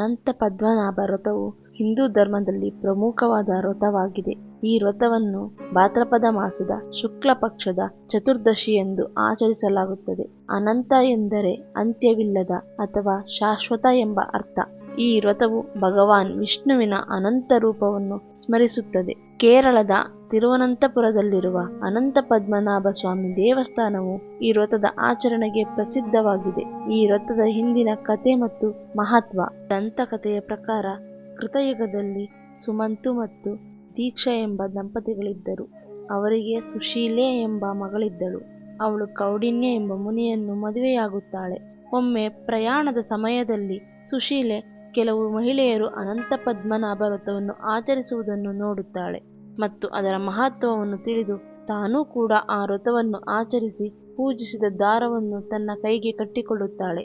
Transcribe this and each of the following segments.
ಅನಂತ ಪದ್ಮನಾಭ ವ್ರತವು ಹಿಂದೂ ಧರ್ಮದಲ್ಲಿ ಪ್ರಮುಖವಾದ ವ್ರತವಾಗಿದೆ ಈ ವ್ರತವನ್ನು ಭಾದ್ರಪದ ಮಾಸದ ಶುಕ್ಲ ಪಕ್ಷದ ಚತುರ್ದಶಿ ಎಂದು ಆಚರಿಸಲಾಗುತ್ತದೆ. ಅನಂತ ಎಂದರೆ ಅಂತ್ಯವಿಲ್ಲದ ಅಥವಾ ಶಾಶ್ವತ ಎಂಬ ಅರ್ಥ. ಈ ವ್ರತವು ಭಗವಾನ್ ವಿಷ್ಣುವಿನ ಅನಂತ ರೂಪವನ್ನು ಸ್ಮರಿಸುತ್ತದೆ. ಕೇರಳದ ತಿರುವನಂತಪುರದಲ್ಲಿರುವ ಅನಂತ ಪದ್ಮನಾಭ ಸ್ವಾಮಿ ದೇವಸ್ಥಾನವು ಈ ವ್ರತದ ಆಚರಣೆಗೆ ಪ್ರಸಿದ್ಧವಾಗಿದೆ. ಈ ವ್ರತದ ಹಿಂದಿನ ಕತೆ ಮತ್ತು ಮಹತ್ವ ದಂತಕಥೆಯ ಪ್ರಕಾರ ಕೃತಯುಗದಲ್ಲಿ ಸುಮಂತು ಮತ್ತು ದೀಕ್ಷಾ ಎಂಬ ದಂಪತಿಗಳಿದ್ದರು. ಅವರಿಗೆ ಸುಶೀಲೆ ಎಂಬ ಮಗಳಿದ್ದಳು. ಅವಳು ಕೌಡಿನ್ಯ ಎಂಬ ಮುನಿಯನ್ನು ಮದುವೆಯಾಗುತ್ತಾಳೆ. ಒಮ್ಮೆ ಪ್ರಯಾಣದ ಸಮಯದಲ್ಲಿ ಸುಶೀಲೆ ಕೆಲವು ಮಹಿಳೆಯರು ಅನಂತ ಪದ್ಮನಾಭ ವ್ರತವನ್ನು ಆಚರಿಸುವುದನ್ನು ನೋಡುತ್ತಾಳೆ. ಮತ್ತು ಅದರ ಮಹತ್ವವನ್ನು ತಿಳಿದು ತಾನೂ ಕೂಡ ಆ ವ್ರತವನ್ನು ಆಚರಿಸಿ ಪೂಜಿಸಿದ ದಾರವನ್ನು ತನ್ನ ಕೈಗೆ ಕಟ್ಟಿಕೊಳ್ಳುತ್ತಾಳೆ.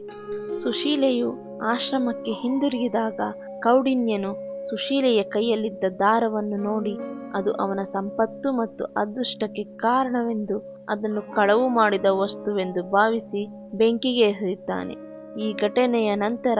ಸುಶೀಲೆಯು ಆಶ್ರಮಕ್ಕೆ ಹಿಂದಿರುಗಿದಾಗ ಕೌಡಿನ್ಯನು ಸುಶೀಲೆಯ ಕೈಯಲ್ಲಿದ್ದ ದಾರವನ್ನು ನೋಡಿ, ಅದು ಅವನ ಸಂಪತ್ತು ಮತ್ತು ಅದೃಷ್ಟಕ್ಕೆ ಕಾರಣವೆಂದು ಅದನ್ನು ಕಳವು ಮಾಡಿದ ವಸ್ತುವೆಂದು ಭಾವಿಸಿ ಬೆಂಕಿಗೆ ಎಸೆಯುತ್ತಾನೆ. ಈ ಘಟನೆಯ ನಂತರ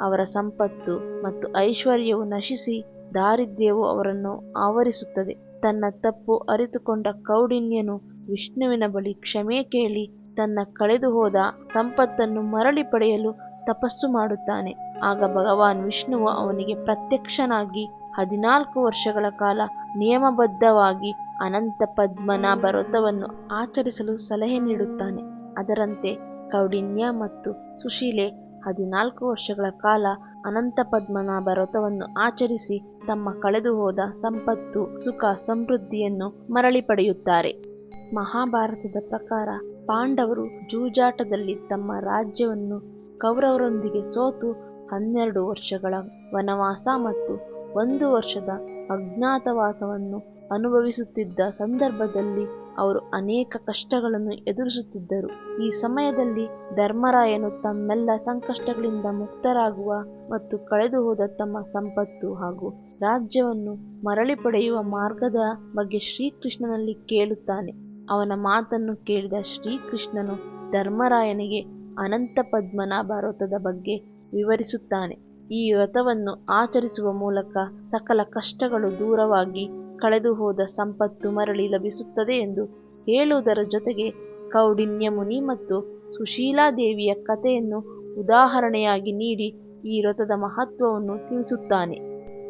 ಅವರ ಸಂಪತ್ತು ಮತ್ತು ಐಶ್ವರ್ಯವು ನಶಿಸಿ ದಾರಿದ್ರ್ಯವು ಅವರನ್ನು ಆವರಿಸುತ್ತದೆ. ತನ್ನ ತಪ್ಪು ಅರಿತುಕೊಂಡ ಕೌಡಿನ್ಯನು ವಿಷ್ಣುವಿನ ಬಳಿ ಕ್ಷಮೆ ಕೇಳಿ ತನ್ನ ಕಳೆದುಹೋದ ಸಂಪತ್ತನ್ನು ಮರಳಿ ಪಡೆಯಲು ತಪಸ್ಸು ಮಾಡುತ್ತಾನೆ. ಆಗ ಭಗವಾನ್ ವಿಷ್ಣುವು ಅವನಿಗೆ ಪ್ರತ್ಯಕ್ಷನಾಗಿ ಹದಿನಾಲ್ಕು ವರ್ಷಗಳ ಕಾಲ ನಿಯಮಬದ್ಧವಾಗಿ ಅನಂತ ಪದ್ಮನಾಭ ವ್ರತವನ್ನು ಆಚರಿಸಲು ಸಲಹೆ ನೀಡುತ್ತಾನೆ. ಅದರಂತೆ ಕೌಡಿನ್ಯ ಮತ್ತು ಸುಶೀಲೆ ಹದಿನಾಲ್ಕು ವರ್ಷಗಳ ಕಾಲ ಅನಂತ ಪದ್ಮನಾಭ ವ್ರತವನ್ನು ಆಚರಿಸಿ ತಮ್ಮ ಕಳೆದುಹೋದ ಸಂಪತ್ತು, ಸುಖ, ಸಮೃದ್ಧಿಯನ್ನು ಮರಳಿ ಪಡೆಯುತ್ತಾರೆ. ಮಹಾಭಾರತದ ಪ್ರಕಾರ ಪಾಂಡವರು ಜೂಜಾಟದಲ್ಲಿ ತಮ್ಮ ರಾಜ್ಯವನ್ನು ಕೌರವರೊಂದಿಗೆ ಸೋತು ಹನ್ನೆರಡು ವರ್ಷಗಳ ವನವಾಸ ಮತ್ತು ಒಂದು ವರ್ಷದ ಅಜ್ಞಾತವಾಸವನ್ನು ಅನುಭವಿಸುತ್ತಿದ್ದ ಸಂದರ್ಭದಲ್ಲಿ ಅವರು ಅನೇಕ ಕಷ್ಟಗಳನ್ನು ಎದುರಿಸುತ್ತಿದ್ದರು. ಈ ಸಮಯದಲ್ಲಿ ಧರ್ಮರಾಯನು ತಮ್ಮೆಲ್ಲ ಸಂಕಷ್ಟಗಳಿಂದ ಮುಕ್ತರಾಗುವ ಮತ್ತು ಕಳೆದು ಹೋದ ತಮ್ಮ ಸಂಪತ್ತು ಹಾಗೂ ರಾಜ್ಯವನ್ನು ಮರಳಿ ಪಡೆಯುವ ಮಾರ್ಗದ ಬಗ್ಗೆ ಶ್ರೀಕೃಷ್ಣನಲ್ಲಿ ಕೇಳುತ್ತಾನೆ. ಅವನ ಮಾತನ್ನು ಕೇಳಿದ ಶ್ರೀಕೃಷ್ಣನು ಧರ್ಮರಾಯನಿಗೆ ಅನಂತ ಪದ್ಮನಾಭ ವ್ರತದ ಬಗ್ಗೆ ವಿವರಿಸುತ್ತಾನೆ. ಈ ವ್ರತವನ್ನು ಆಚರಿಸುವ ಮೂಲಕ ಸಕಲ ಕಷ್ಟಗಳು ದೂರವಾಗಿ ಕಳೆದು ಹೋದ ಸಂಪತ್ತು ಮರಳಿ ಲಭಿಸುತ್ತದೆ ಎಂದು ಹೇಳುವುದರ ಜೊತೆಗೆ ಕೌಡಿನ್ಯ ಮುನಿ ಮತ್ತು ಸುಶೀಲಾದೇವಿಯ ಕಥೆಯನ್ನು ಉದಾಹರಣೆಯಾಗಿ ನೀಡಿ ಈ ವ್ರತದ ಮಹತ್ವವನ್ನು ತಿಳಿಸುತ್ತಾನೆ.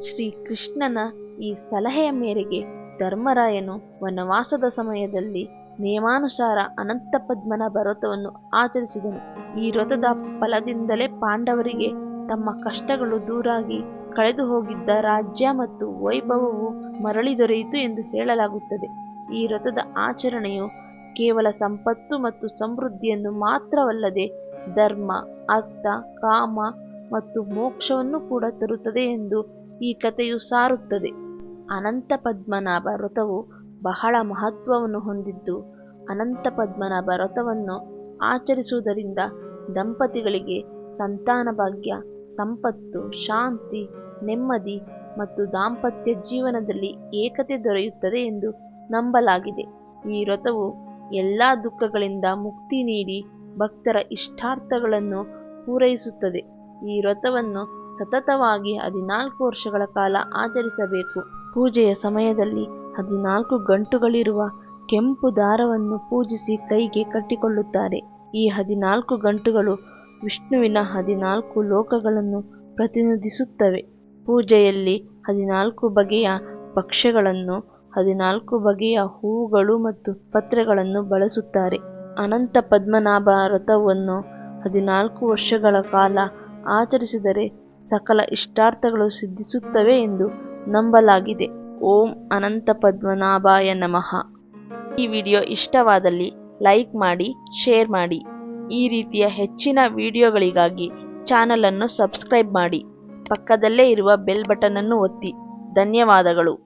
ಶ್ರೀಕೃಷ್ಣನ ಈ ಸಲಹೆಯ ಮೇರೆಗೆ ಧರ್ಮರಾಯನು ವನವಾಸದ ಸಮಯದಲ್ಲಿ ನಿಯಮಾನುಸಾರ ಅನಂತ ಪದ್ಮನ ಭರತವನ್ನು ಆಚರಿಸಿದನು. ಈ ವ್ರತದ ಫಲದಿಂದಲೇ ಪಾಂಡವರಿಗೆ ತಮ್ಮ ಕಷ್ಟಗಳು ದೂರಾಗಿ ಕಳೆದು ಹೋಗಿದ್ದ ರಾಜ್ಯ ಮತ್ತು ವೈಭವವು ಮರಳಿ ದೊರೆಯಿತು ಎಂದು ಹೇಳಲಾಗುತ್ತದೆ. ಈ ರಥದ ಆಚರಣೆಯು ಕೇವಲ ಸಂಪತ್ತು ಮತ್ತು ಸಮೃದ್ಧಿಯನ್ನು ಮಾತ್ರವಲ್ಲದೆ ಧರ್ಮ, ಅರ್ಥ, ಕಾಮ ಮತ್ತು ಮೋಕ್ಷವನ್ನು ಕೂಡ ತರುತ್ತದೆ ಎಂದು ಈ ಕಥೆಯು ಸಾರುತ್ತದೆ. ಅನಂತ ಪದ್ಮನಾಭ ವ್ರತವು ಬಹಳ ಮಹತ್ವವನ್ನು ಹೊಂದಿದ್ದು, ಅನಂತ ಪದ್ಮನಾಭ ವ್ರತವನ್ನು ಆಚರಿಸುವುದರಿಂದ ದಂಪತಿಗಳಿಗೆ ಸಂತಾನ ಭಾಗ್ಯ, ಸಂಪತ್ತು, ಶಾಂತಿ ನೆಮ್ಮದಿ ಮತ್ತು ದಾಂಪತ್ಯ ಜೀವನದಲ್ಲಿ ಏಕತೆ ದೊರೆಯುತ್ತದೆ ಎಂದು ನಂಬಲಾಗಿದೆ. ಈ ವ್ರತವು ಎಲ್ಲ ದುಃಖಗಳಿಂದ ಮುಕ್ತಿ ನೀಡಿ ಭಕ್ತರ ಇಷ್ಟಾರ್ಥಗಳನ್ನು ಪೂರೈಸುತ್ತದೆ. ಈ ವ್ರತವನ್ನು ಸತತವಾಗಿ ಹದಿನಾಲ್ಕು ವರ್ಷಗಳ ಕಾಲ ಆಚರಿಸಬೇಕು. ಪೂಜೆಯ ಸಮಯದಲ್ಲಿ ಹದಿನಾಲ್ಕು ಗಂಟುಗಳಿರುವ ಕೆಂಪು ದಾರವನ್ನು ಪೂಜಿಸಿ ಕೈಗೆ ಕಟ್ಟಿಕೊಳ್ಳುತ್ತಾರೆ. ಈ ಹದಿನಾಲ್ಕು ಗಂಟುಗಳು ವಿಷ್ಣುವಿನ ಹದಿನಾಲ್ಕು ಲೋಕಗಳನ್ನು ಪ್ರತಿನಿಧಿಸುತ್ತವೆ. ಪೂಜೆಯಲ್ಲಿ ಹದಿನಾಲ್ಕು ಬಗೆಯ ಭಕ್ಷ್ಯಗಳನ್ನು, ಹದಿನಾಲ್ಕು ಬಗೆಯ ಹೂವುಗಳು ಮತ್ತು ಪತ್ರೆಗಳನ್ನು ಬಳಸುತ್ತಾರೆ. ಅನಂತ ಪದ್ಮನಾಭ ವ್ರತವನ್ನು ಹದಿನಾಲ್ಕು ವರ್ಷಗಳ ಕಾಲ ಆಚರಿಸಿದರೆ ಸಕಲ ಇಷ್ಟಾರ್ಥಗಳು ಸಿದ್ಧಿಸುತ್ತವೆ ಎಂದು ನಂಬಲಾಗಿದೆ. ಓಂ ಅನಂತ ಪದ್ಮನಾಭಾಯ ನಮಃ. ಈ ವಿಡಿಯೋ ಇಷ್ಟವಾದಲ್ಲಿ ಲೈಕ್ ಮಾಡಿ, ಶೇರ್ ಮಾಡಿ. ಈ ರೀತಿಯ ಹೆಚ್ಚಿನ ವಿಡಿಯೋಗಳಿಗಾಗಿ ಚಾನಲನ್ನು ಸಬ್ಸ್ಕ್ರೈಬ್ ಮಾಡಿ. ಪಕ್ಕದಲ್ಲೇ ಇರುವ ಬೆಲ್ ಬಟನ್ ಅನ್ನು ಒತ್ತಿ. ಧನ್ಯವಾದಗಳು.